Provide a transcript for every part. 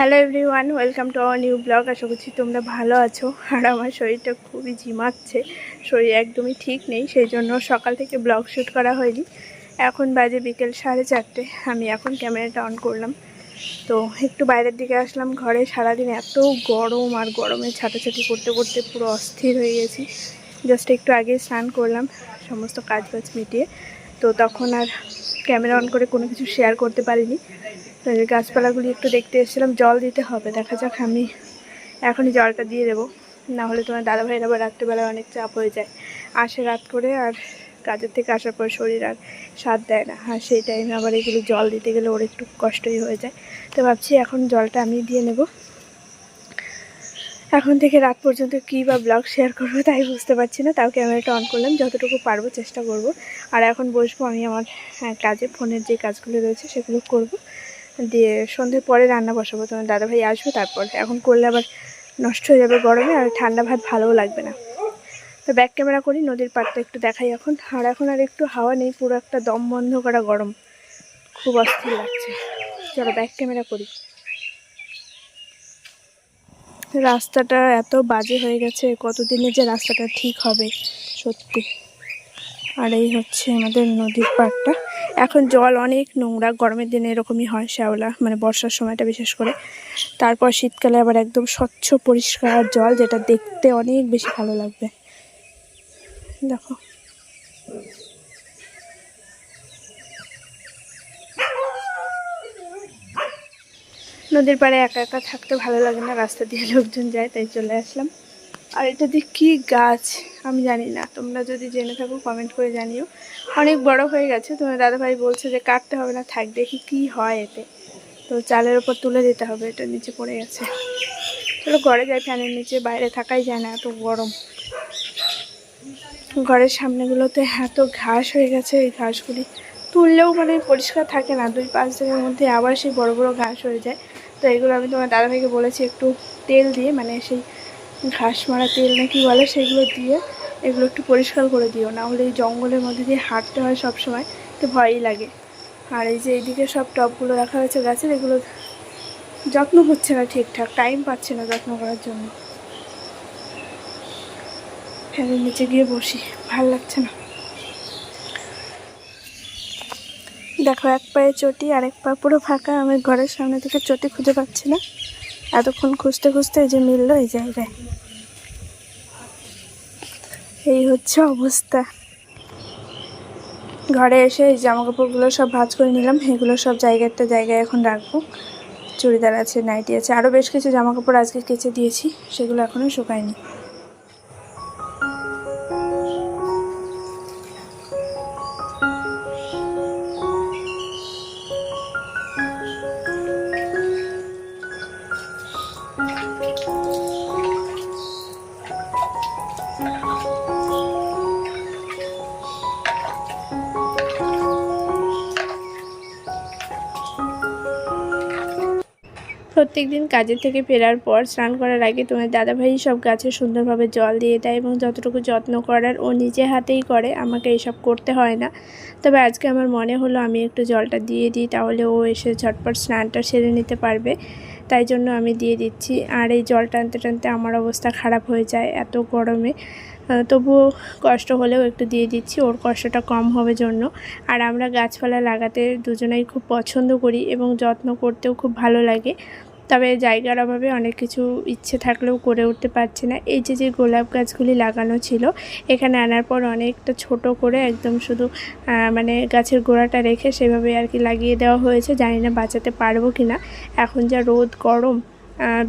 Hello everyone welcome to our new blog আশা করছি তোমরা ভালো আছো। আর আমার শরীরটা খুবই ঝিমাচ্ছে। শরীর একদমই ঠিক নেই সেই জন্য সকাল থেকে ব্লগ শ্যুট করা হয়নি। এখন বাজে বিকেল সাড়ে চারটে, আমি এখন ক্যামেরাটা অন করলাম। তো একটু বাইরের দিকে আসলাম ঘরে, সারাদিন এত গরম আর গরমে ছাটাছাটি করতে করতে পুরো অস্থির হয়ে গেছি। জাস্ট একটু আগে স্নান করলাম, সমস্ত কাজ বাজ মিটিয়ে। তো তখন আর ক্যামেরা অন করে কোনো কিছু শেয়ার করতে পারিনি। গাছপালাগুলি একটু দেখতে এসেছিলাম জল দিতে হবে। দেখা যাক আমি এখনই জলটা দিয়ে দেবো। না হলে তোমার দাদাভাইয়ের আবার রাত্রেবেলা অনেক চাপ হয়ে যায়। আসে রাত করে আর কাজের থেকে আসার পর শরীর আর স্বাদ দেয় না। আর সেই টাইমে আবার এগুলো জল দিতে গেলে ওর একটু কষ্টই হয়ে যায়। তো ভাবছি এখন জলটা আমি দিয়ে নেব। এখন থেকে রাত পর্যন্ত কী বা ব্লগ শেয়ার করব তাই বুঝতে পারছি না। তাও ক্যামেরাটা অন করলাম যতটুকু পারব চেষ্টা করব। আর এখন বসবো আমি আমার হ্যাঁ, কাজে ফোনের যে কাজগুলো রয়েছে সেগুলো করব। দিয়ে সন্ধ্যের পরে রান্না বসাবো। তোমার দাদাভাই আসবে, তারপর এখন করলে আবার নষ্ট হয়ে যাবে গরমে আর ঠান্ডা ভাত ভালোও লাগবে না। তো ব্যাক ক্যামেরা করি, নদীর পাড়টা একটু দেখাই এখন। আর এখন আর একটু হাওয়া নেই, পুরো একটা দম বন্ধ করা গরম। খুব অস্থির লাগছে। চলো ব্যাক ক্যামেরা করি। রাস্তাটা এত বাজে হয়ে গেছে কতদিনে যে রাস্তাটা ঠিক হবে, সত্যি। আর এই হচ্ছে আমাদের নদীর পাড়টা। এখন জল অনেক নোংরা, গরমের দিনে এরকমই হয় শ্যাওলা মানে বর্ষার সময়টা বিশেষ করে। তারপর শীতকালে আবার একদম স্বচ্ছ, পরিষ্কার জল, যেটা দেখতে অনেক বেশি ভালো লাগবে। দেখো। নদীর পাড়ে একা একা থাকতে ভালো লাগে না, রাস্তা দিয়ে লোকজন যায়, তাই চলে আসলাম। আর এটা দিয়ে কী গাছ? আমি জানি না। তোমরা যদি জেনে থাকো কমেন্ট করে জানিও। অনেক বড় হয়ে গেছে। তোমার দাদাভাই বলছে যে কাটতে হবে না, থাক, দেখি কী হয় এতে। তো চালের ওপর তুলে দিতে হবে, এটা নিচে পড়ে গেছে। চলো ঘরে যাই, ফ্যানের নিচে, বাইরে থাকাই যায় না, এত গরম। ঘরের সামনেগুলোতে এত ঘাস হয়ে গেছে, এই ঘাসগুলি তুললেও মানে পরিষ্কার থাকে না। দুই পাঁচ দিনের মধ্যে আবার সেই বড় বড় ঘাস হয়ে যায়। তো এগুলো আমি তোমার দাদাভাইকে বলেছি, একটু তেল দিয়ে মানে সেই ঘাস মারা তেল না কি বলে সেগুলো দিয়ে এগুলো একটু পরিষ্কার করে দিও, না হলে এই জঙ্গলের মধ্যে দিয়ে হাঁটতে হয় সব সময় তো ভয়ই লাগে। আর এই যে এইদিকে সব টবগুলো রাখা হয়েছে গাছের, এগুলো যত্ন হচ্ছে না ঠিকঠাক টাইম পাচ্ছে না যত্ন করার জন্য। ফ্যানের নিচে গিয়ে বসি, ভালো লাগছে না। দেখো, এক পায়ে চটি আর এক পা পুরো ফাঁকা, আমি ঘরের সামনে থেকে চটি খুঁজে পাচ্ছি না। এতক্ষণ খুঁজতে খুঁজতে এই যে মিললো এই জায়গায়। এই হচ্ছে অবস্থা। ঘরে এসে এই জামা কাপড়গুলো সব ভাজ করে নিলাম। এগুলো সব জায়গাটা জায়গায় এখন রাখব। চুড়িদার আছে, নাইটি আছে আরও বেশ কিছু জামা কাপড় আজকে কেচে দিয়েছি, সেগুলো এখনও শুকায়নি। প্রত্যেক দিন কাজের থেকে ফেরার পর স্নান করার আগে তোমার দাদাভাই সব গাছে সুন্দরভাবে জল দিয়ে দেয় এবং যতটুকু যত্ন করার ও নিজে হাতেই করে, আমাকে এইসব করতে হয় না। তবে আজকে আমার মনে হলো আমি একটু জলটা দিয়ে দিই, তাহলে ও এসে ঝটপট স্নানটা সেরে নিতে পারবে। তাই জন্য আমি দিয়ে দিচ্ছি। আর এই জল টানতে টানতে আমার অবস্থা খারাপ হয়ে যায় এত গরমে। তবুও কষ্ট হলেও একটু দিয়ে দিচ্ছি, ওর কষ্টটা কম হবে জন্য। আর আমরা গাছপালা লাগাতে দুজনেই খুব পছন্দ করি এবং যত্ন করতেও খুব ভালো লাগে। তবে জায়গার অভাবে অনেক কিছু ইচ্ছে থাকলেও করে উঠতে পারছি না। এই যে যে গোলাপ গাছগুলি লাগানো ছিল, এখানে আনার পর অনেকটা ছোট করে একদম শুধু মানে গাছের গোড়াটা রেখে সেভাবে আর কি লাগিয়ে দেওয়া হয়েছে। জানি না বাঁচাতে পারব কি না এখন যা রোদ গরম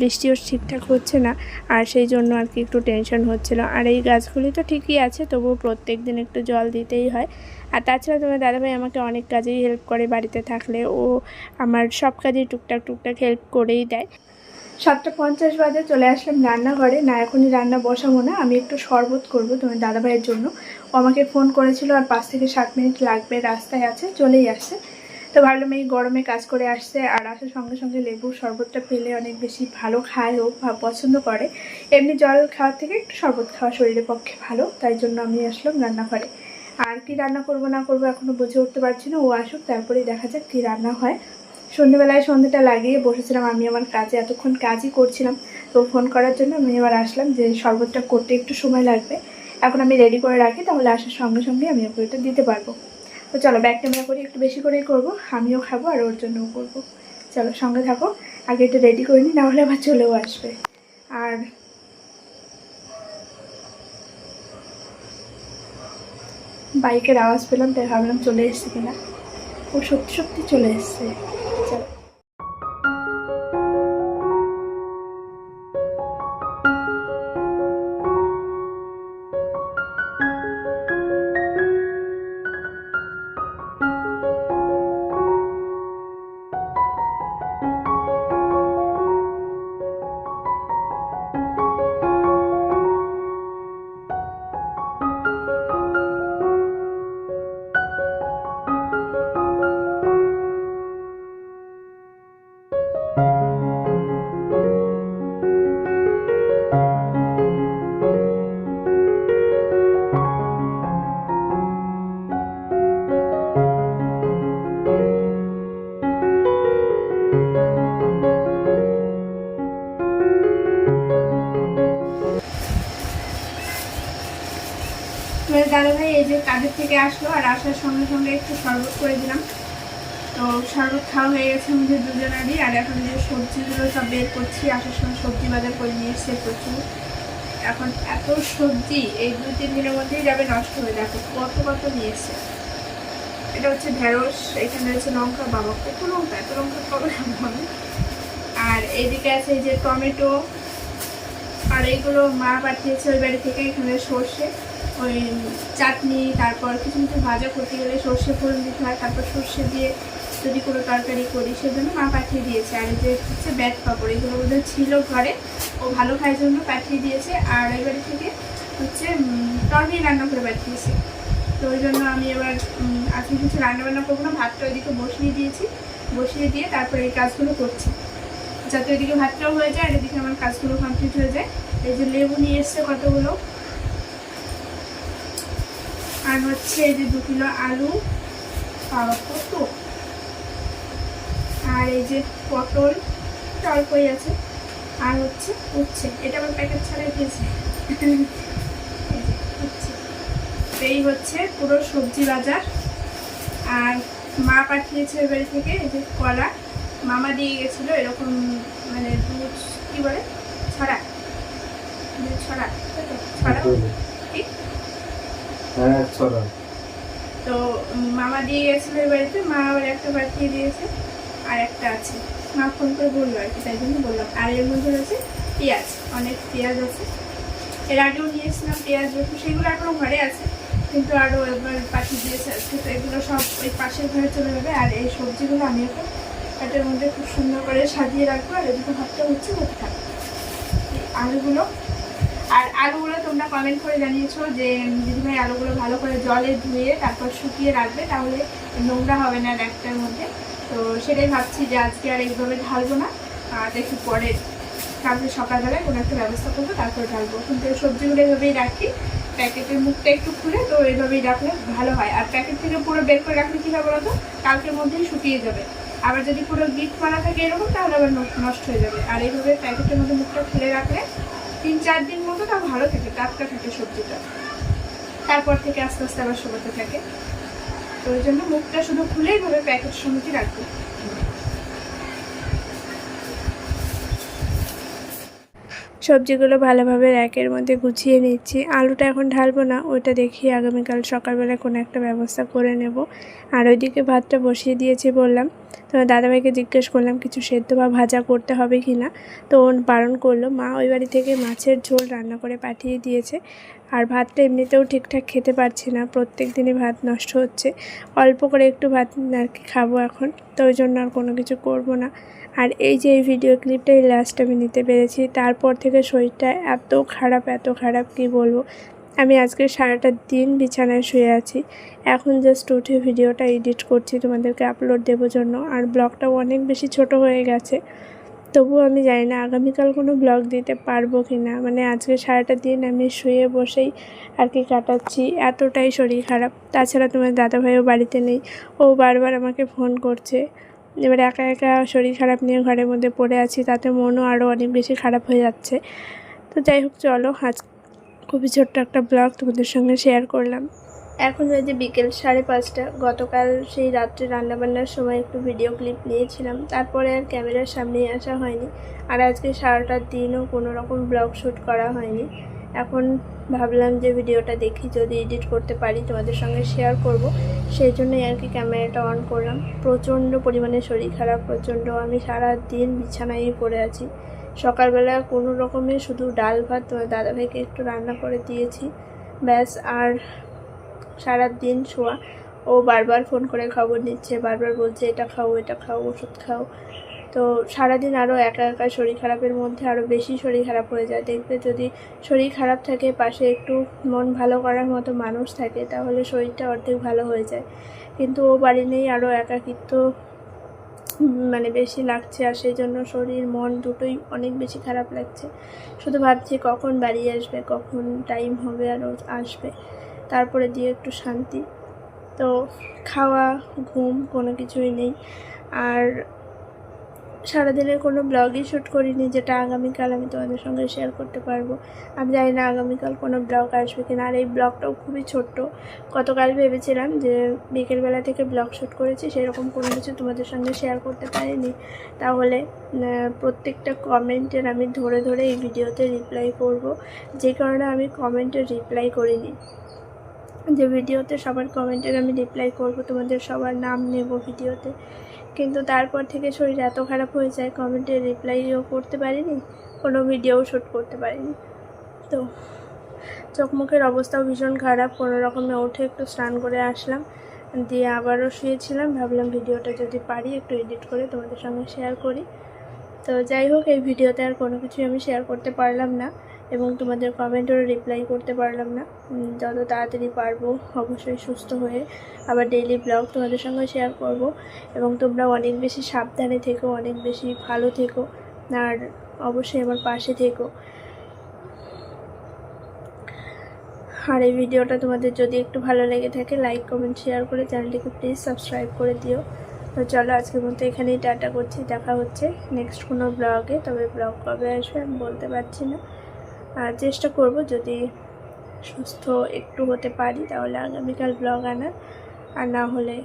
বৃষ্টিও ঠিকঠাক হচ্ছে না, আর সেই জন্য আর কি একটু টেনশন হচ্ছিল। আর এই গাছগুলি তো ঠিকই আছে, তবুও প্রত্যেক দিন একটু জল দিতেই হয়। আর তাছাড়া তোমার দাদাভাই আমাকে অনেক কাজেই হেল্প করে বাড়িতে থাকলে, ও আমার সব কাজেই টুকটাক টুকটাক হেল্প করেই দেয়। সাতটা পঞ্চাশ বাজে চলে আসলাম রান্নাঘরে, না এখনই রান্না বসাবো না, আমি একটু শরবত করব তোমার দাদাভাইয়ের জন্য। ও আমাকে ফোন করেছিল আর পাঁচ থেকে সাত মিনিট লাগবে, রাস্তায় আছে, চলেই আসছে তো ভাবলাম এই গরমে কাজ করে আসছে আর আসার সঙ্গে সঙ্গে লেবুর শরবতটা পেলে অনেক বেশি ভালো খায় ও ভা- পছন্দ করে। এমনি জল খাওয়ার থেকে একটু শরবত খাওয়া শরীরের পক্ষে ভালো, তাই জন্য আমি আসলাম রান্নাঘরে। আর কি রান্না করব না করব এখনও বুঝে উঠতে পারছি না, ও আসুক, তারপরেই দেখা যাক কী রান্না হয়। সন্ধেবেলায় সন্ধ্যেটা লাগিয়ে বসেছিলাম, আমি আমার কাজে এতক্ষণ কাজই করছিলাম, তো ফোন করার জন্য আমি এবার আসলাম যে শরবতটা করতে একটু সময় লাগবে। এখন আমি রেডি করে রাখি, তাহলে আসার সঙ্গে সঙ্গে আমি এটা দিতে পারব। তো চলো ব্যাগ ক্যামেরা করি, একটু বেশি করেই করব। আমিও খাব আর ওর জন্যও করব। চলো, সঙ্গে থাকো। আগে একটু রেডি করে নিই নাহলে আবার চলেও আসবে। আর বাইকের আওয়াজ পেলাম, তাই ভাবলাম চলে এসছে কিনা। ও সত্যি সত্যি চলে এসছে। তোমার দাদা ভাই, এই যে কাজের থেকে আসলো আর আসার সঙ্গে সঙ্গে একটু শরবত করে দিলাম। তো শরবত খাওয়া হয়ে গেছে আমাদের দুজনেরই, আর এখন যে সবজিগুলো সব বের করছি, আসার সময় সবজি বাজার করে নিয়ে এসছে প্রচুর। এখন এত সবজি, এই দু তিন দিনের মধ্যেই যাবে নষ্ট হয়ে যাবে। কত কত নিয়ে এটা হচ্ছে ঢেঁড়স, এখানে রয়েছে লঙ্কা, বাবা, কত লঙ্কা, এত লঙ্কা কবে আমি। আর এইদিকে আছে এই যে টমেটো, আর এইগুলো মা পাঠিয়েছে ওই বাড়ি থেকে, এখানে সর্ষে। ওই চাটনি, তারপর কিছু কিছু ভাজা করতে গেলে সর্ষে ফোড়ন দিতে হয়, তারপর সর্ষে দিয়ে যদি কোনো তরকারি করি সেজন্য মা পাঠিয়ে দিয়েছে। আর যে হচ্ছে ব্যাট পাপড়, এগুলো বোধহয় ছিল ঘরে, ও ভালো খাওয়ার জন্য পাঠিয়ে দিয়েছে। আর বাড়ি থেকে হচ্ছে তরকারি রান্না করে পাঠিয়েছে। তো ওই জন্য আমি এবার আজকে কিছু রান্না বান্না করব না, ভাতটা ওইদিকে বসিয়ে দিয়েছি। বসিয়ে দিয়ে তারপরে এই কাজগুলো করছি। যাতে ওইদিকে ভাতটাও হয়ে যায়, আর এদিকে আমার কাজগুলো কমপ্লিট হয়ে যায়। এই যে লেবু নিয়ে এসছে কতগুলো? আর হচ্ছে এই যে দু কিলো আলু পাওয়া কত? আর এই যে পটল এটা অল্পই আছে। আর হচ্ছে উচ্ছে এটা আমার প্যাকেট ছাড়াই দিয়েছে। এই হচ্ছে পুরো সবজি বাজার। আর মা পাঠিয়েছে বাড়ি থেকে এই যে কলা। মামা দিয়ে গেছিল এরকম মানে দুধ কী বলে? ছড়া। দুধ ছড়া তো? ছড়া। কি? হ্যাঁ তো মামা দিয়ে গেছিল বাড়িতে, মা আবার একটা পাঠিয়ে দিয়েছে, আর একটা আছে। মা ফোন করে বলল আর কি, তাই জন্য বললাম আর এর মধ্যে রয়েছে পেঁয়াজ, অনেক পেঁয়াজ আছে। এর আগেও নিয়ে এসেছিলাম পেঁয়াজ, রসুন, সেগুলো এখনও ঘরে আছে, কিন্তু আরও একবার পাঠিয়ে দিয়েছে আজকে। তো এগুলো সব ওই পাশের ঘরে চলে যাবে, আর এই সবজিগুলো আমি এখন এটার মধ্যে খুব সুন্দর করে সাজিয়ে রাখব, আর এদিকে ভাতটা হচ্ছে হতে থাকবে আলুগুলো আর আলুগুলো তোমরা কমেন্ট করে জানিয়েছো যে দিদিভাই আলুগুলো ভালো করে জলে ধুয়ে তারপর শুকিয়ে রাখবে, তাহলে নোংরা হবে না একটার মধ্যে। তো সেটাই ভাবছি যে আজকে আর এইভাবে ঢালবো না। আর দেখি পরে কালকে সকালবেলায় কোনো একটা ব্যবস্থা করব, তারপরে ঢালবো। কিন্তু সবজিগুলো এভাবেই রাখি। প্যাকেটের মুখটা একটু খুলে তো এইভাবেই রাখলে ভালো হয়। আর প্যাকেট থেকে পুরো বের করে রাখলে কী হবে বলতো? কালকের মধ্যেই শুকিয়ে যাবে। আবার যদি পুরো গিট করা থাকে এরকম, তাহলে আবার নষ্ট হয়ে যাবে। আর এইভাবে প্যাকেটের মধ্যে মুখটা খুলে রাখলে তিন চার দিন তাও ভালো থাকে, টাটকা থাকে সবজিটা। তারপর থেকে আস্তে আস্তে আবার শুকাতে থাকে। তো ওই জন্য মুখটা শুধু খুলেই ভাবে প্যাকেট সমিতি রাখবে। সবজিগুলো ভালোভাবে র্যাকের মধ্যে গুছিয়ে নিচ্ছি। আলুটা এখন ঢালবো না, ওইটা দেখি আগামীকাল সকালবেলা কোনো একটা ব্যবস্থা করে নেব। আর ওইদিকে ভাতটা বসিয়ে দিয়েছি বললাম। তো দাদাভাইকে জিজ্ঞেস করলাম, কিছু সেদ্ধ বা ভাজা করতে হবে কি না তো বারণ করল, মা ওই বাড়ি থেকে মাছের ঝোল রান্না করে পাঠিয়ে দিয়েছে। আর ভাতটা এমনিতেও ঠিকঠাক খেতে পারছি না। প্রত্যেক দিনই ভাত নষ্ট হচ্ছে। অল্প করে একটু ভাত আর কি খাব এখন। তো ওই জন্য আর কোনো কিছু করব না। আর এই যে এই ভিডিও ক্লিপটাই লাস্ট আমি নিতে পেরেছি। তারপর থেকে শরীরটা এত খারাপ এত খারাপ কি বলব? আমি আজকে সারাটা দিন বিছানায় শুয়ে আছি। এখন জাস্ট উঠে ভিডিওটা এডিট করছি। তোমাদেরকে আপলোড দেবো জন্য। আর ব্লগটাও অনেক বেশি ছোট হয়ে গেছে। তবুও আমি জানি না আগামীকাল কোনো ব্লগ দিতে পারব কি না। মানে আজকে সারাটা দিন আমি শুয়ে বসেই আর কি কাটাচ্ছি, এতটাই শরীর খারাপ। তাছাড়া তোমার দাদাভাইও বাড়িতে নেই, ও বারবার আমাকে ফোন করছে। এবার একা একা শরীর খারাপ নিয়ে ঘরের মধ্যে পড়ে আছি, তাতে মনও আরও অনেক বেশি খারাপ হয়ে যাচ্ছে। তো যাই হোক, চলো আজ খুবই ছোট্ট একটা ব্লগ তোমাদের সঙ্গে শেয়ার করলাম। এখন বাজে বিকেল সাড়ে পাঁচটা, গতকাল সেই রাত্রে রান্নাবান্নার সময় একটু ভিডিও ক্লিপ নিয়েছিলাম, তারপরে আর ক্যামেরার সামনে আসা হয়নি। আর আজকে সারাটা দিনও কোনো রকম ব্লগ শ্যুট করা হয়নি। এখন ভাবলাম যে ভিডিওটা দেখি, যদি এডিট করতে পারি তোমাদের সঙ্গে শেয়ার করব। সেই জন্যই আর কি ক্যামেরাটা অন করলাম। প্রচণ্ড পরিমাণে শরীর খারাপ, প্রচণ্ড আমি সারা দিন বিছানায় পড়ে আছি। সকালবেলা কোনো রকমে শুধু ডাল ভাত তোমার দাদাভাইকে একটু রান্না করে দিয়েছি। ব্যাস, আর সারা দিন শোয়া। ও বারবার ফোন করে খবর নিচ্ছে, বারবার বলছে, এটা খাও এটা খাও, ওষুধ খাও। তো সারাদিন আরও একা একা শরীর খারাপের মধ্যে আরও বেশি শরীর খারাপ হয়ে যায়। দেখবে যদি শরীর খারাপ থাকে, পাশে একটু মন ভালো করার মতো মানুষ থাকে, তাহলে শরীরটা অর্ধেক ভালো হয়ে যায়। কিন্তু ও বাড়ি নেই আরও একাকিত্ব মানে বেশি লাগছে, আর সেই জন্য শরীর, মন দুটোই অনেক বেশি খারাপ লাগছে। শুধু ভাবছি কখন বাড়ি আসবে, কখন টাইম হবে আর আসবে। তারপরে দিয়ে একটু শান্তি। তো খাওয়া, ঘুম কোনো কিছুই নেই। আর সারাদিনের কোনো ব্লগই শ্যুট করিনি, যেটা আগামীকাল আমি তোমাদের সঙ্গে শেয়ার করতে পারব। আমি জানি না আগামীকাল কোনো ব্লগ আসবে কিনা, আর এই ব্লগটাও খুবই ছোট্ট। গতকাল ভেবেছিলাম যে বিকেলবেলা থেকে ব্লগ শ্যুট করেছি, সেরকম কোনো কিছু তোমাদের সঙ্গে শেয়ার করতে পারিনি। তাহলে প্রত্যেকটা কমেন্টের আমি ধরে ধরে এই ভিডিওতে রিপ্লাই করব। যে কারণে আমি কমেন্টের রিপ্লাই করিনি। যে ভিডিওতে সবার কমেন্টের আমি রিপ্লাই করব, তোমাদের সবার নাম নেব ভিডিওতে। কিন্তু তারপর থেকে শরীর এত খারাপ হয়ে যায় কমেন্টের রিপ্লাইও করতে পারিনি, কোনো ভিডিও শ্যুট করতে পারিনি। তো চোখ মুখের অবস্থাও ভীষণ খারাপ, কোনো রকমে উঠে একটু স্নান করে আসলাম, দিয়ে আবারও শুয়েছিলাম, ভাবলাম ভিডিওটা যদি পারি একটু এডিট করে তোমাদের সঙ্গে শেয়ার করি। তো যাই হোক, এই ভিডিওতে আর কোনো কিছুই আমি শেয়ার করতে পারলাম না। এবং তোমাদের কমেন্টেরও রিপ্লাই করতে পারলাম না। যত তাড়াতাড়ি পারব, অবশ্যই সুস্থ হয়ে আবার ডেইলি ব্লগ তোমাদের সঙ্গে শেয়ার করব। এবং তোমরা অনেক বেশি সাবধানে থেকো, অনেক বেশি ভালো থেকো, আর অবশ্যই আমার পাশে থেকো। আর এই ভিডিওটা তোমাদের যদি একটু ভালো লেগে থাকে লাইক কমেন্ট শেয়ার করে চ্যানেলটিকে প্লিজ সাবস্ক্রাইব করে দিও। তো চলো আজকের মতো এখানেই টাটা করছি। দেখা হচ্ছে নেক্সট কোনো ব্লগে তবে ব্লগ কবে আসবে আমি বলতে পারছি না। চেষ্টা করব যদি সুস্থ একটু হতে পারি তাহলে আগামীকাল ব্লগ আনার। আর না হলে